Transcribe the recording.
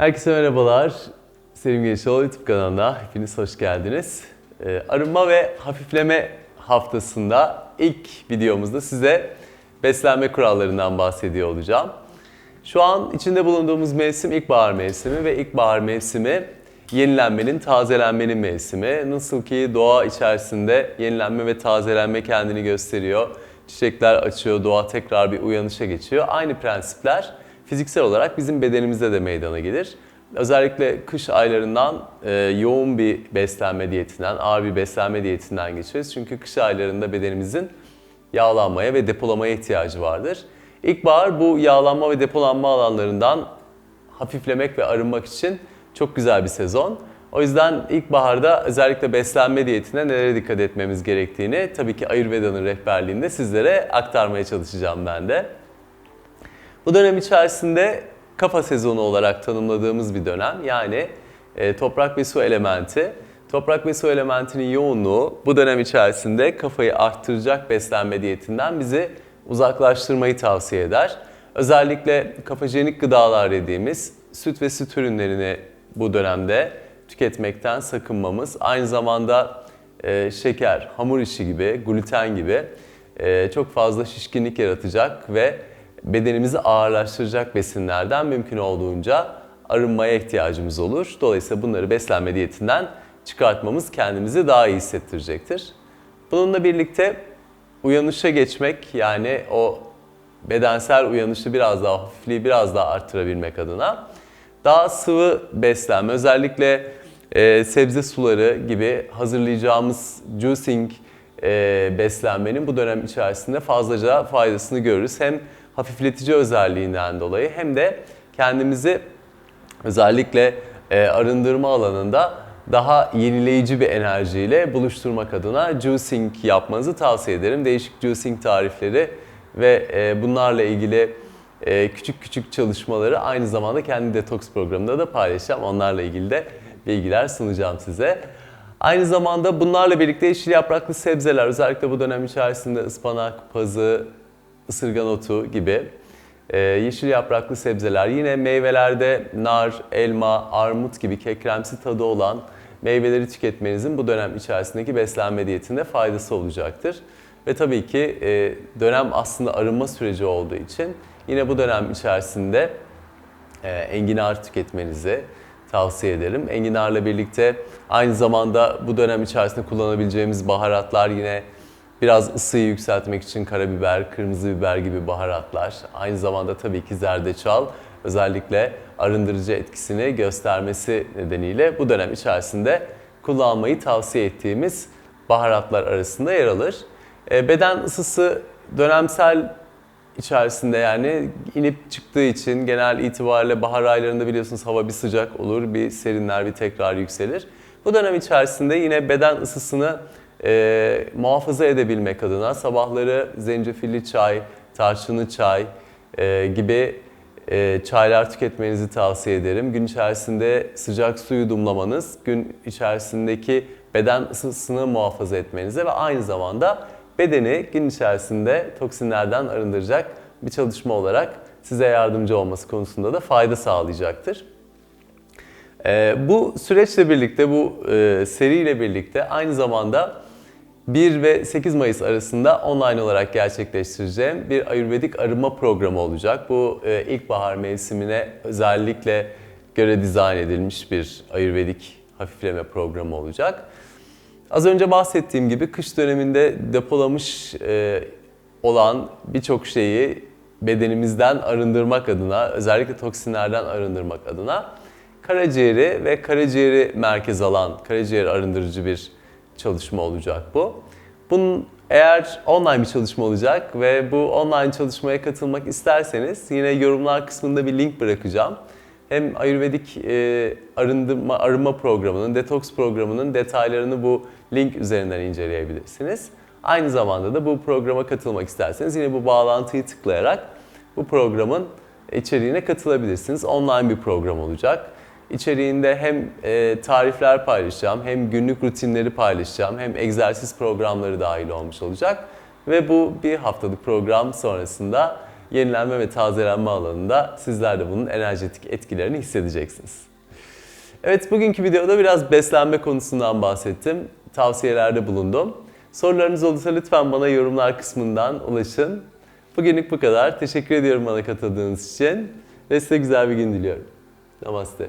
Herkese merhabalar. Selim Gençoğlu YouTube kanalına hepiniz hoş geldiniz. Ee, Arınma ve hafifleme haftasında ilk videomuzda size beslenme kurallarından bahsediyor olacağım. Şu an içinde bulunduğumuz mevsim ilkbahar mevsimi ve ilkbahar mevsimi yenilenmenin, tazelenmenin mevsimi. Nasıl ki doğa içerisinde yenilenme ve tazelenme kendini gösteriyor. Çiçekler açıyor, doğa tekrar bir uyanışa geçiyor. Aynı prensipler fiziksel olarak bizim bedenimizde de meydana gelir. Özellikle kış aylarından e, yoğun bir beslenme diyetinden, ağır bir beslenme diyetinden geçeriz. Çünkü kış aylarında bedenimizin yağlanmaya ve depolamaya ihtiyacı vardır. İlkbahar bu yağlanma ve depolanma alanlarından hafiflemek ve arınmak için çok güzel bir sezon. O yüzden ilkbaharda özellikle beslenme diyetine nelere dikkat etmemiz gerektiğini tabii ki Ayurveda'nın rehberliğinde sizlere aktarmaya çalışacağım ben de. Bu dönem içerisinde kafa sezonu olarak tanımladığımız bir dönem. Yani e, toprak ve su elementi. Toprak ve su elementinin yoğunluğu bu dönem içerisinde kafayı arttıracak beslenme diyetinden bizi uzaklaştırmayı tavsiye eder. Özellikle kafajenik gıdalar dediğimiz süt ve süt ürünlerini bu dönemde tüketmekten sakınmamız. Aynı zamanda e, şeker, hamur işi gibi, gluten gibi e, çok fazla şişkinlik yaratacak ve bedenimizi ağırlaştıracak besinlerden mümkün olduğunca arınmaya ihtiyacımız olur. Dolayısıyla bunları beslenme diyetinden çıkartmamız kendimizi daha iyi hissettirecektir. Bununla birlikte uyanışa geçmek yani o bedensel uyanışı biraz daha hafifliği biraz daha arttırabilmek adına daha sıvı beslenme özellikle e, sebze suları gibi hazırlayacağımız juicing e, beslenmenin bu dönem içerisinde fazlaca faydasını görürüz. Hem hafifletici özelliğinden dolayı hem de kendimizi özellikle e, arındırma alanında daha yenileyici bir enerjiyle buluşturmak adına juicing yapmanızı tavsiye ederim. Değişik juicing tarifleri ve e, bunlarla ilgili e, küçük küçük çalışmaları aynı zamanda kendi detoks programında da paylaşacağım. Onlarla ilgili de bilgiler sunacağım size. Aynı zamanda bunlarla birlikte yeşil yapraklı sebzeler özellikle bu dönem içerisinde ıspanak, pazı, ısırgan otu gibi e, yeşil yapraklı sebzeler. Yine meyvelerde nar, elma, armut gibi kekremsi tadı olan meyveleri tüketmenizin bu dönem içerisindeki beslenme diyetinde faydası olacaktır. Ve tabii ki e, dönem aslında arınma süreci olduğu için yine bu dönem içerisinde e, enginar tüketmenizi tavsiye ederim. Enginarla birlikte aynı zamanda bu dönem içerisinde kullanabileceğimiz baharatlar yine biraz ısıyı yükseltmek için karabiber, kırmızı biber gibi baharatlar. Aynı zamanda tabii ki zerdeçal özellikle arındırıcı etkisini göstermesi nedeniyle bu dönem içerisinde kullanmayı tavsiye ettiğimiz baharatlar arasında yer alır. E, beden ısısı dönemsel içerisinde yani inip çıktığı için genel itibariyle bahar aylarında biliyorsunuz hava bir sıcak olur, bir serinler, bir tekrar yükselir. Bu dönem içerisinde yine beden ısısını e, muhafaza edebilmek adına sabahları zencefilli çay, tarçınlı çay e, gibi e, çaylar tüketmenizi tavsiye ederim. Gün içerisinde sıcak suyu dumlamanız, gün içerisindeki beden ısısını muhafaza etmenize ve aynı zamanda bedeni gün içerisinde toksinlerden arındıracak bir çalışma olarak size yardımcı olması konusunda da fayda sağlayacaktır. Ee, bu süreçle birlikte, bu e, seriyle birlikte aynı zamanda 1 ve 8 Mayıs arasında online olarak gerçekleştireceğim bir Ayurvedik arınma programı olacak. Bu e, ilkbahar mevsimine özellikle göre dizayn edilmiş bir Ayurvedik hafifleme programı olacak. Az önce bahsettiğim gibi kış döneminde depolamış e, olan birçok şeyi bedenimizden arındırmak adına, özellikle toksinlerden arındırmak adına karaciğeri ve karaciğeri merkez alan, karaciğer arındırıcı bir çalışma olacak bu. Bunun eğer online bir çalışma olacak ve bu online çalışmaya katılmak isterseniz yine yorumlar kısmında bir link bırakacağım. Hem Ayurvedik e, arındırma, arınma programının, detoks programının detaylarını bu link üzerinden inceleyebilirsiniz. Aynı zamanda da bu programa katılmak isterseniz yine bu bağlantıyı tıklayarak bu programın içeriğine katılabilirsiniz. Online bir program olacak. İçeriğinde hem e, tarifler paylaşacağım, hem günlük rutinleri paylaşacağım, hem egzersiz programları dahil olmuş olacak. Ve bu bir haftalık program sonrasında yenilenme ve tazelenme alanında sizler de bunun enerjetik etkilerini hissedeceksiniz. Evet bugünkü videoda biraz beslenme konusundan bahsettim. Tavsiyelerde bulundum. Sorularınız olursa lütfen bana yorumlar kısmından ulaşın. Bugünlük bu kadar. Teşekkür ediyorum bana katıldığınız için ve size güzel bir gün diliyorum. Namaste.